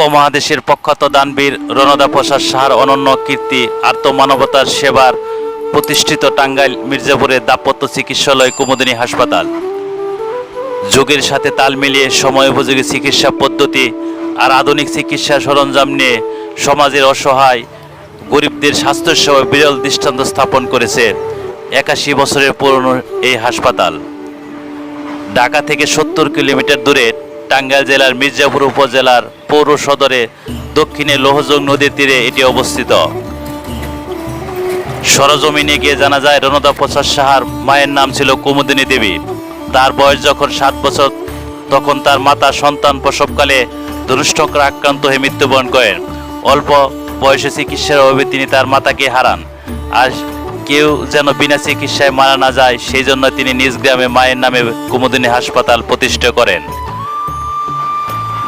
উপমহাদেশের প্রখ্যাত দানবীর রণদা প্রসাদ সাহার অনন্য কীর্তি, আত্মমানবতার সেবার প্রতিষ্ঠিত টাঙ্গাইল মির্জাপুরের দাপত্য চিকিৎসালয়, কুমুদিনী হাসপাতাল। যুগের সাথে তাল মিলিয়ে সময় উপযোগী চিকিৎসা পদ্ধতি আর আধুনিক চিকিৎসা সরঞ্জাম নিয়ে সমাজের অসহায় গরিবদের স্বাস্থ্যসেবা বিরল দৃষ্টান্ত স্থাপন করেছে একাশি বছরের পুরনো এই হাসপাতাল। ঢাকা থেকে সত্তর কিলোমিটার দূরে টাঙ্গাইল জেলার মির্জাপুর উপজেলার পৌর সদরে দক্ষিণে লোহজং নদীর তীরে এটি অবস্থিত। সরজমিনে গিয়ে জানা যায়, রণদা প্রসাদ সাহার মায়ের নাম ছিল কুমুদিনী দেবী। তার বয়স যখন সাত বছর, তখন তার মাতা সন্তান প্রসবকালে ধনুষ্টকরা আক্রান্ত হয়ে মৃত্যুবরণ করেন। অল্প বয়সে চিকিৎসার অভাবে তিনি তার মাতাকে হারান। আর কেউ যেন বিনা চিকিৎসায় মারা না যায়, সেই জন্য তিনি নিজ গ্রামে মায়ের নামে কুমুদিনী হাসপাতাল প্রতিষ্ঠা করেন।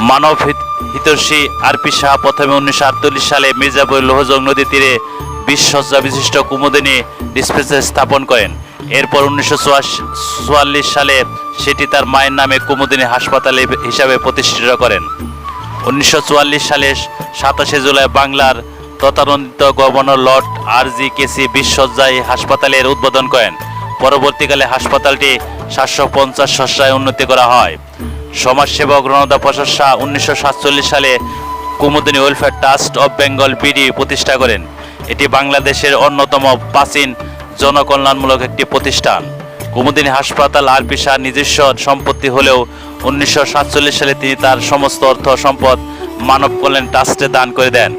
মানব হিত- হিতৈষী আরপি শাহ প্রথমে উনিশশো আটচল্লিশ সালে মির্জাপুর লোহজং নদী তীরে বিশ সজ্জা বিশিষ্ট কুমুদিনী ডিসপেন্সারি স্থাপন করেন। এরপর উনিশশো চুয়াল্লিশ সালে সেটি তার মায়ের নামে কুমুদিনী হাসপাতাল হিসাবে প্রতিষ্ঠিত করেন। উনিশশো চুয়াল্লিশ সালে সাতাশে জুলাই বাংলার তথানীত গভর্নর লর্ড আর জি কেসি বিশ্বজ্জায় হাসপাতালের উদ্বোধন করেন। পরবর্তীকালে হাসপাতালটি সাতশো পঞ্চাশ শস্যায় উন্নতি করা হয়। সমাজসেবক রণদা প্রসাদ শাহ উনিশশো সাতচল্লিশ সালে Kumudini welfare trust of Bengal BD প্রতিষ্ঠা করেন। এটি বাংলাদেশের অন্যতম প্রাচীন জনকল্যাণমূলক একটি প্রতিষ্ঠান। কুমুদিনী হাসপাতাল আরপি শাহ নিজস্ব সম্পত্তি হলেও উনিশশো সাতচল্লিশ সালে তিনি তার সমস্ত অর্থ সম্পদ মানব কল্যাণ ট্রাস্টে দান করে দেন।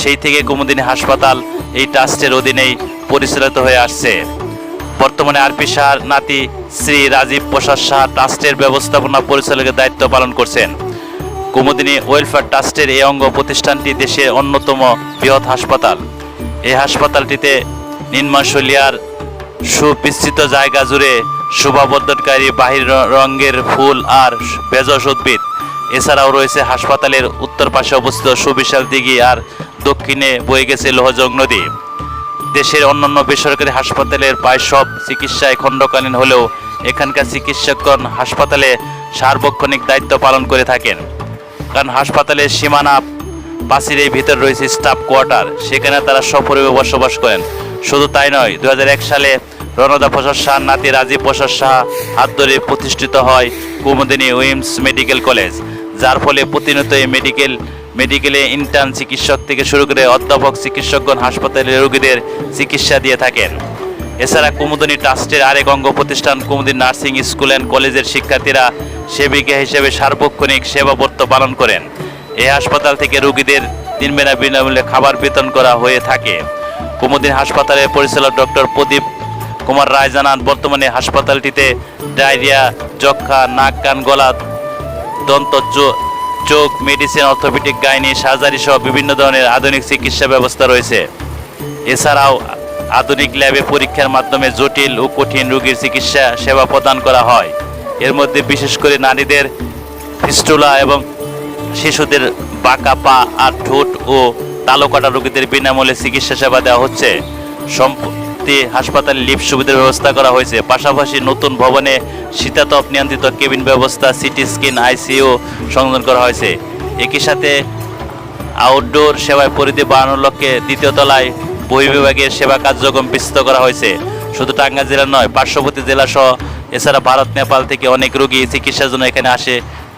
সেই থেকে কুমুদিনী হাসপাতাল এই ট্রাস্টের অধীনেই পরিচালিত হয়ে আসছে। বর্তমানে আরপি শাহর নাতি শ্রী রাজীব প্রসাদ শাহ ট্রাস্টের ব্যবস্থাপনা পরিচালকের দায়িত্ব পালন করছেন। কুমুদিনী ওয়েলফেয়ার ট্রাস্টের এই অঙ্গ প্রতিষ্ঠানটি দেশের অন্যতম বৃহৎ হাসপাতাল। এই হাসপাতালটিতে নির্মাণশৈলিয়ার সুবিস্তৃত জায়গা জুড়ে শোভাবর্ধনকারী বাহির রঙের ফুল আর ভেষজ উদ্ভিদ। এছাড়াও রয়েছে হাসপাতালের উত্তর পাশে অবস্থিত সুবিশাল দিঘি আর দক্ষিণে বয়ে গেছে লোহজং নদী। দেশের অন্যান্য বেসরকারি হাসপাতালের প্রায় সব চিকিৎসায় খণ্ডকালীন হলেও এখানকার চিকিৎসকগণ হাসপাতালে সার্বক্ষণিক দায়িত্ব পালন করে থাকেন। কারণ হাসপাতালের সীমানা পাঁচিরের ভিতর রয়েছে স্টাফ কোয়ার্টার, সেখানে তারা সপরিবে বসবাস করেন। শুধু তাই নয় দু সালে রণদা প্রসাদ শাহ, নাতি রাজীব প্রসাদ শাহ হাত ধরে প্রতিষ্ঠিত হয় কুমুদিনী উইমস মেডিকেল কলেজ, যার ফলে প্রতিনিয়ত এই মেডিকেল মেডিকেলে ইন্টার্ন চিকিৎসক থেকে শুরু করে অধ্যাপক, চিকিৎসকগণ হাসপাতালের রোগীদের চিকিৎসা দিয়ে থাকেন। এছাড়া কুমুদিনী ট্রাস্টের আরেক অঙ্গ প্রতিষ্ঠান কুমুদিনী নার্সিং স্কুল অ্যান্ড কলেজের শিক্ষার্থীরা সেবিকা হিসেবে সার্বক্ষণিক সেবাবর্ত পালন করেন। এই হাসপাতাল থেকে রোগীদের তিন বেলা বিনামূল্যে খাবার বিতরণ করা হয়ে থাকে। কুমুদিন হাসপাতালের পরিচালক ডক্টর প্রদীপ কুমার রায় জানান, বর্তমানে হাসপাতালটিতে ডায়রিয়া যক্ষা নাক, কান, গলা, দন্ত চোখ, মেডিসিন, অর্থোপেডিক, গাইনি, সার্জারি সহ বিভিন্ন ধরনের আধুনিক চিকিৎসা ব্যবস্থা রয়েছে। এছাড়াও আধুনিক ল্যাবে পরীক্ষার মাধ্যমে জটিল ও কঠিন রোগীর চিকিৎসা সেবা প্রদান করা হয়। এর মধ্যে বিশেষ করে নারীদের ফিস্টুলা এবং শিশুদের বাঁকা পা আর ঠোঁট ও তালকাটা রোগীদের বিনামূল্যে চিকিৎসা সেবা দেওয়া হচ্ছে। সম্প্রতি হাসপাতালে লিফট সুবিধার ব্যবস্থা করা হয়েছে। পাশাপাশি নতুন ভবনে শীতাতপ নিয়ন্ত্রিত কেবিন ব্যবস্থা, সিটি স্ক্যান আইসিইউ সংযোজন করা হয়েছে। একই সাথে আউটডোর সেবায় পরিধি বাড়ানোর লক্ষ্যে দ্বিতীয় তলায় বহির্বিভাগের সেবা কার্যক্রম বিস্তৃত করা হয়েছে। শুধু টাঙ্গাইল জেলা নয়, পার্শ্ববর্তী জেলা সহ এছাড়া ভারত, নেপাল থেকে অনেক রোগী চিকিৎসার জন্য এখানে আসে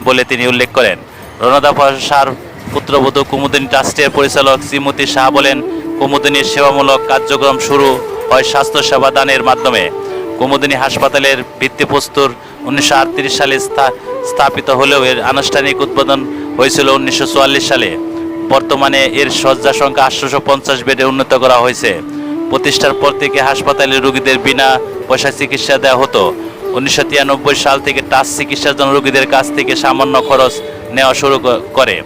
বলে তিনি উল্লেখ করেন। রণদা সার পুত্রবধূ কুমুদিনী ট্রাস্টের পরিচালক শ্রীমতী শাহ বলেন, কুমুদিনীর সেবামূলক কার্যক্রম শুরু হয় স্বাস্থ্য সেবা দানের মাধ্যমে। কুমুদিনী হাসপাতালের ভিত্তিপ্রস্তর উনিশশো আটত্রিশ সালে স্থা- স্থাপিত হলেও এর আনুষ্ঠানিক উদ্বোধন হয়েছিল উনিশশো চুয়াল্লিশ সালে। বর্তমানে এর শয্যা সংখ্যা আটশোশো পঞ্চাশ বেডে উন্নত করা হয়েছে। প্রতিষ্ঠার পর থেকে হাসপাতালে রোগীদের বিনা পয়সা চিকিৎসা দেওয়া হতো। উনিশশো তিরানব্বই সাল থেকে টাচ চিকিৎসার জন্য রোগীদের কাছ থেকে সামান্য খরচ নেওয়া শুরু করে।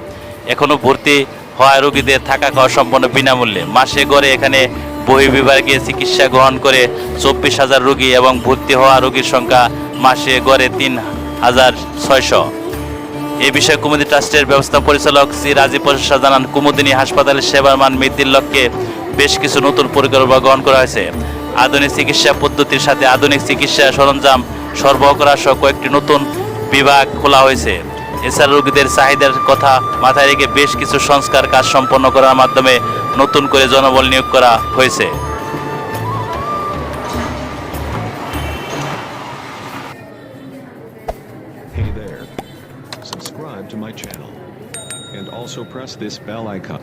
এখনও ভর্তি হওয়া রোগীদের থাকা খাওয়া সম্পূর্ণ বিনামূল্যে। মাসে গড়ে এখানে বহির্বিভাগে চিকিৎসা গ্রহণ করে চব্বিশ হাজার রোগী এবং ভর্তি হওয়া রোগীর সংখ্যা মাসে গড়ে তিন হাজার ছয়শো। এ বিষয়ে কুমুদি ট্রাস্টের ব্যবস্থা পরিচালক শ্রী রাজীব প্রসাদ জানান, কুমুদিনী হাসপাতালের সেবার মান বৃদ্ধির লক্ষ্যে বেশ কিছু নতুন পরিকল্পনা গ্রহণ করা হয়েছে। আধুনিক চিকিৎসা পদ্ধতির সাথে আধুনিক চিকিৎসা সরঞ্জাম সরবরাহ করা সহ কয়েকটি নতুন বিভাগ খোলা হয়েছে। এছাড়া রোগীদের চাহিদার কথা মাথায় রেখে বেশ কিছু সংস্কার কাজ সম্পন্ন করার মাধ্যমে নতুন করে জনবল নিয়োগ করা হয়েছে to my channel. And also press this bell icon.